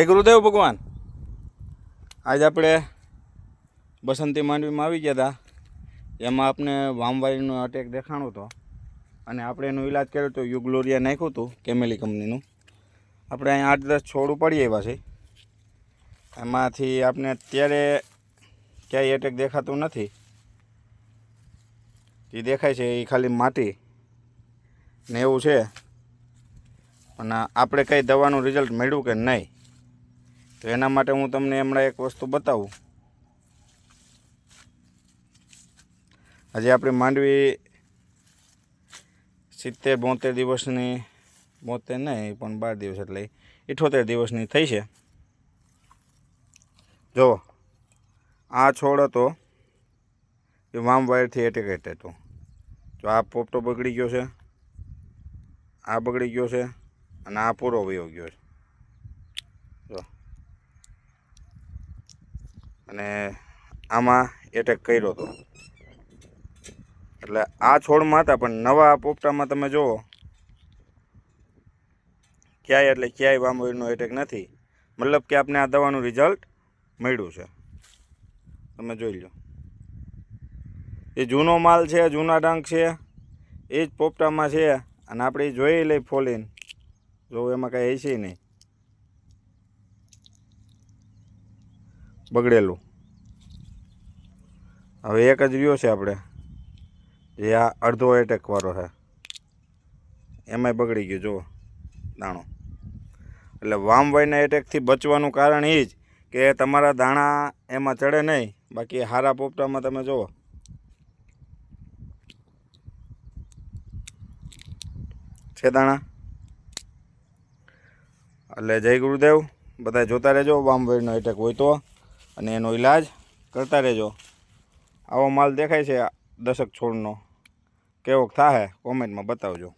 જય ગુરુદેવ ભગવાન? આજ આપણે બસંતી માંડવીમાં આવી ગયા હતા એમાં આપણે વામવાઈનો અટેક દેખાણો હતો. અને આપણે એનો ઈલાજ કર્યો તો યુગ્લોરિયા નાખ્યું હતું, કેમેલી કંપનીનું. આપણે અહીં આઠ દસ છોડ ઉપાડી આવ્યા છે. એમાંથી આપણે અત્યારે ક્યાંય એટેક દેખાતું નથી. જે દેખાય છે એ ખાલી માટી ને એવું છે. પણ આપણે કંઈ દવાનું રિઝલ્ટ મળ્યું કે નહીં? તો એના માટે હું તમને હમણાં એક વસ્તુ બતાવું. હજી આપણી માંડવી સિત્તેર બોતેર દિવસની, બોતેર નહીં પણ બાર દિવસ એટલે ઇઠોતેર દિવસની થઈ છે. જો, આ છોડ હતો એ વામ વાયરથી એટેકેટ હતો. જો આ પોપટો બગડી ગયો છે, આ બગડી ગયો છે અને આ પૂરો વયો ગયો છે જો અને આમાં એટેક કર્યો હતો એટલે આ છોડમાં હતા, પણ નવા પોપટામાં તમે જુઓ ક્યાંય એટલે ક્યાંય વામોઈડનો એટેક નથી. મતલબ કે આપણે આ દવાનું રિઝલ્ટ મળ્યું છે. તમે જોઈ લો. એ જૂનો માલ છે, જૂના ડંક છે, એ જ પોપટામાં છે, અને આપણે જોઈ લઈ ફોલીને. જો એમાં કાંઈ હશે નહીં. બગડેલું. હવે એક જ રહ્યો છે આપણે. જે આ અડધો એટેકવાળો છે. એમાંય બગડી ગયો, જુઓ. દાણો. એટલે વામવાઈના એટેકથી બચવાનું કારણ એ જ કે તમારા દાણા એમાં ચડે નહીં. બાકી હારા પોપટામાં તમે જુઓ. છે દાણા? એટલે જય ગુરુદેવ. બધા જોતા રહેજો વામવાઈનો એટેક હોય તો. અને એનો ઈલાજ કરતા રહેજો. આવો માલ દેખાય છે દશક છોડનો. કેવોક થાય કોમેન્ટમાં બતાવજો.